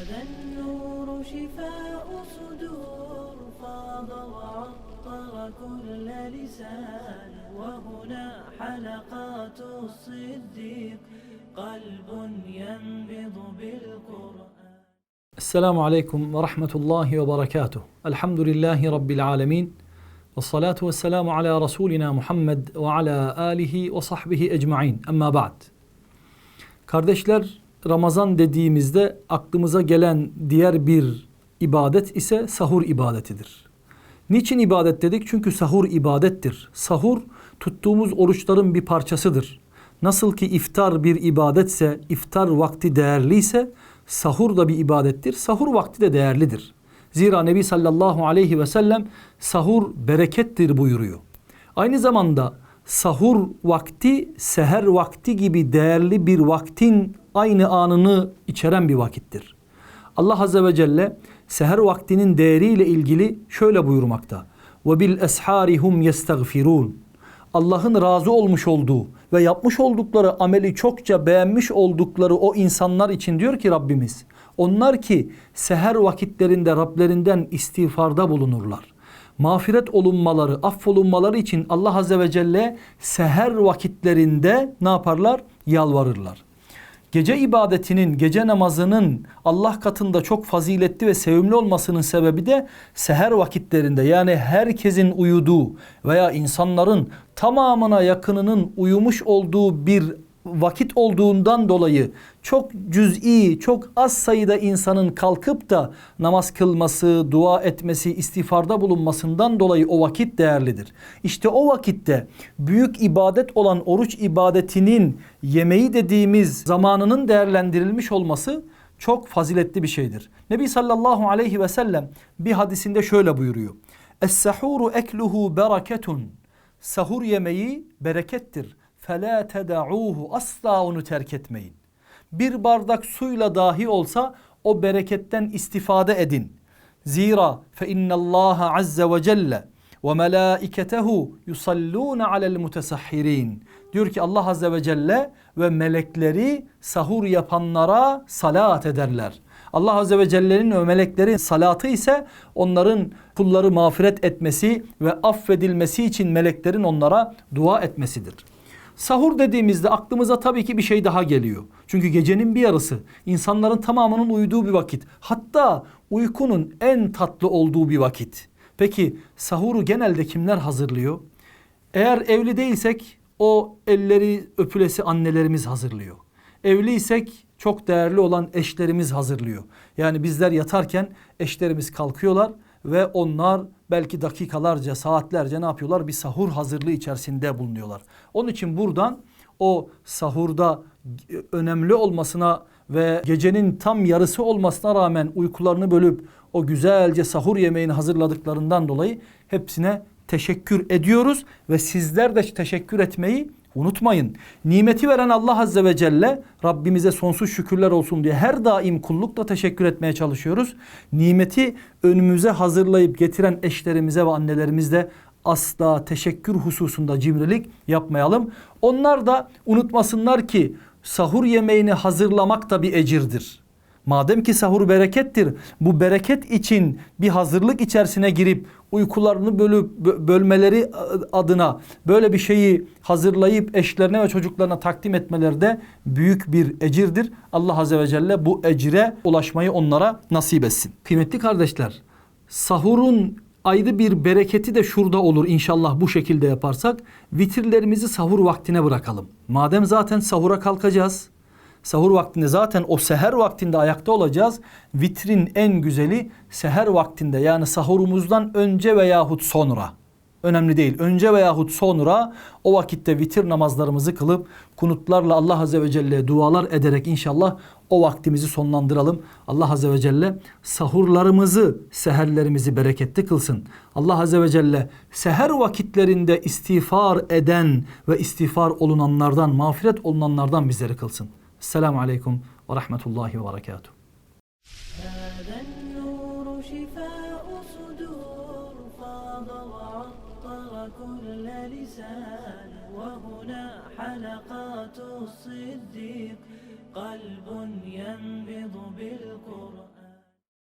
هذا النور شفاء صدور فاض وعطر كل لسان وهنا حلقات الصديق قلب ينبض بالقرآن. السلام عليكم ورحمة الله وبركاته، الحمد لله رب العالمين والصلاة والسلام على رسولنا محمد وعلى آله وصحبه أجمعين. أما بعد كاردشلر Ramazan dediğimizde aklımıza gelen diğer bir ibadet ise sahur ibadetidir. Niçin ibadet dedik? Çünkü sahur ibadettir. Sahur tuttuğumuz oruçların bir parçasıdır. Nasıl ki iftar bir ibadetse, iftar vakti değerliyse, sahur da bir ibadettir. Sahur vakti de değerlidir. Zira Nebi sallallahu aleyhi ve sellem sahur berekettir buyuruyor. Aynı zamanda sahur vakti seher vakti gibi değerli bir vaktin aynı anını içeren bir vakittir. Allah Azze ve Celle seher vaktinin değeriyle ilgili şöyle buyurmakta. Ve bil esharihum yestagfirun. Allah'ın razı olmuş olduğu ve yapmış oldukları ameli çokça beğenmiş oldukları o insanlar için diyor ki Rabbimiz. Onlar ki seher vakitlerinde Rablerinden istiğfarda bulunurlar. Mağfiret olunmaları, affolunmaları için Allah Azze ve Celle seher vakitlerinde ne yaparlar? Yalvarırlar. Gece ibadetinin, gece namazının Allah katında çok faziletli ve sevimli olmasının sebebi de seher vakitlerinde yani herkesin uyuduğu veya insanların tamamına yakınının uyumuş olduğu bir vakit olduğundan dolayı çok cüz'i, çok az sayıda insanın kalkıp da namaz kılması, dua etmesi, istiğfarda bulunmasından dolayı o vakit değerlidir. İşte o vakitte büyük ibadet olan oruç ibadetinin yemeği dediğimiz zamanının değerlendirilmiş olması çok faziletli bir şeydir. Nebi sallallahu aleyhi ve sellem bir hadisinde şöyle buyuruyor. Es-sahuru ekluhu bereketun. Sahur yemeği berekettir. فَلَا تَدَعُوهُ Asla onu terk etmeyin. Bir bardak suyla dahi olsa o bereketten istifade edin. Zira فَاِنَّ اللّٰهَ عَزَّ وَجَلَّ وَمَلَائِكَتَهُ يُصَلُّونَ عَلَى الْمُتَسَحِّرِينَ Diyor ki Allah Azze ve Celle ve melekleri sahur yapanlara salat ederler. Allah Azze ve Celle'nin ve meleklerin salatı ise onların kulları mağfiret etmesi ve affedilmesi için meleklerin onlara dua etmesidir. Sahur dediğimizde aklımıza tabii ki bir şey daha geliyor. Çünkü gecenin bir yarısı insanların tamamının uyuduğu bir vakit. Hatta uykunun en tatlı olduğu bir vakit. Peki sahuru genelde kimler hazırlıyor? Eğer evli değilsek o elleri öpülesi annelerimiz hazırlıyor. Evliysek çok değerli olan eşlerimiz hazırlıyor. Yani bizler yatarken eşlerimiz kalkıyorlar ve onlar belki dakikalarca, saatlerce ne yapıyorlar? Bir sahur hazırlığı içerisinde bulunuyorlar. Onun için buradan o sahurda önemli olmasına ve gecenin tam yarısı olmasına rağmen uykularını bölüp o güzelce sahur yemeğini hazırladıklarından dolayı hepsine teşekkür ediyoruz ve sizler de teşekkür etmeyi unutmayın. Nimeti veren Allah Azze ve Celle Rabbimize sonsuz şükürler olsun diye her daim kullukla teşekkür etmeye çalışıyoruz. Nimeti önümüze hazırlayıp getiren eşlerimize ve annelerimizle asla teşekkür hususunda cimrilik yapmayalım. Onlar da unutmasınlar ki sahur yemeğini hazırlamak da bir ecirdir. Madem ki sahur berekettir, bu bereket için bir hazırlık içerisine girip uykularını bölüp bölmeleri adına böyle bir şeyi hazırlayıp eşlerine ve çocuklarına takdim etmeleri de büyük bir ecirdir. Allah Azze ve Celle bu ecire ulaşmayı onlara nasip etsin. Kıymetli kardeşler, sahurun ayrı bir bereketi de şurada olur inşallah bu şekilde yaparsak. Vitirlerimizi sahur vaktine bırakalım. Madem zaten sahura kalkacağız sahur vaktinde zaten o seher vaktinde ayakta olacağız. Vitrin en güzeli seher vaktinde yani sahurumuzdan önce veyahut sonra. Önemli değil. Önce veyahut sonra o vakitte vitir namazlarımızı kılıp kunutlarla Allah Azze ve Celle dualar ederek inşallah o vaktimizi sonlandıralım. Allah Azze ve Celle sahurlarımızı, seherlerimizi bereketli kılsın. Allah Azze ve Celle seher vakitlerinde istiğfar eden ve istiğfar olunanlardan, mağfiret olunanlardan bizleri kılsın. Aleyküm ve Rahmetullahi ve Berekatuhu. هذا النور شفاء صدور فاض وعطر كل لسان وهنا حلقات الصديق قلب ينبض